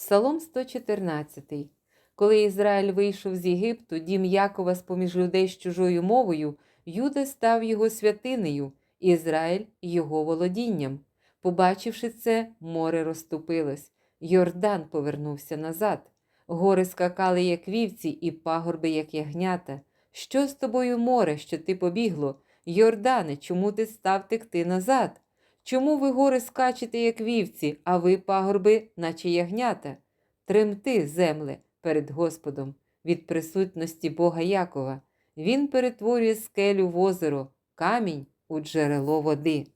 Псалом 114. Коли Ізраїль вийшов з Єгипту, дім Якова з поміж людей з чужою мовою, Юда став його святинею, Ізраїль його володінням. Побачивши це, море розступилось, Йордан повернувся назад. Гори скакали, як вівці, і пагорби, як ягнята. Що з тобою, море, що ти побігло? Йордане, чому ти став текти назад? Чому ви гори скачете, як вівці, а ви пагорби, наче ягнята? Тремти, земле, перед Господом, від присутності Бога Якова. Він перетворює скелю в озеро, камінь у джерело води.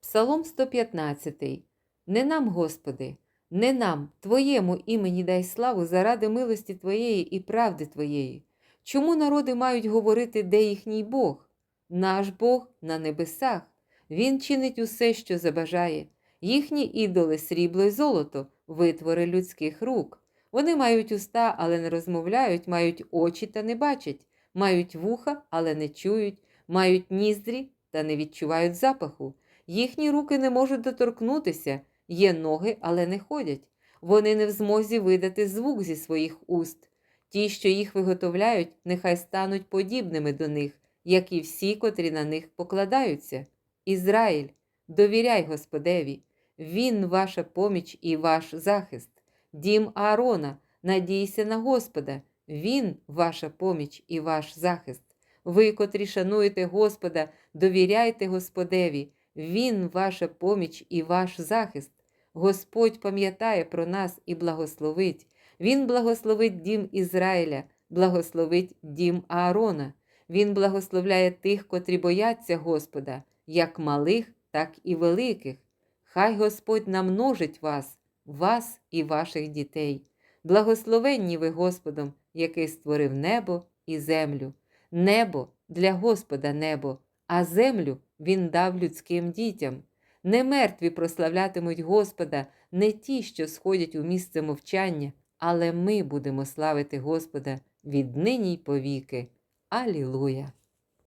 Псалом 115. Не нам, Господи, не нам, Твоєму імені дай славу заради милості Твоєї і правди Твоєї. Чому народи мають говорити, де їхній Бог? Наш Бог на небесах. Він чинить усе, що забажає. Їхні ідоли, срібло й золото, витвори людських рук. Вони мають уста, але не розмовляють, мають очі та не бачать, мають вуха, але не чують, мають ніздрі та не відчувають запаху. Їхні руки не можуть доторкнутися, є ноги, але не ходять. Вони не в змозі видати звук зі своїх уст. Ті, що їх виготовляють, нехай стануть подібними до них, як і всі, котрі на них покладаються. Ізраїль, довіряй Господеві, Він ваша поміч і ваш захист. Дім Аарона, надійся на Господа, Він ваша поміч і ваш захист. Ви, котрі шануєте Господа, довіряйте Господеві, Він ваша поміч і ваш захист. Господь пам'ятає про нас і благословить. Він благословить дім Ізраїля, благословить дім Аарона. Він благословляє тих, котрі бояться Господа, як малих, так і великих. Хай Господь намножить вас, вас і ваших дітей. Благословенні ви Господом, який створив небо і землю. Небо для Господа небо, а землю Він дав людським дітям. Не мертві прославлятимуть Господа, не ті, що сходять у місце мовчання, але ми будемо славити Господа віднині й повіки. Алілуя!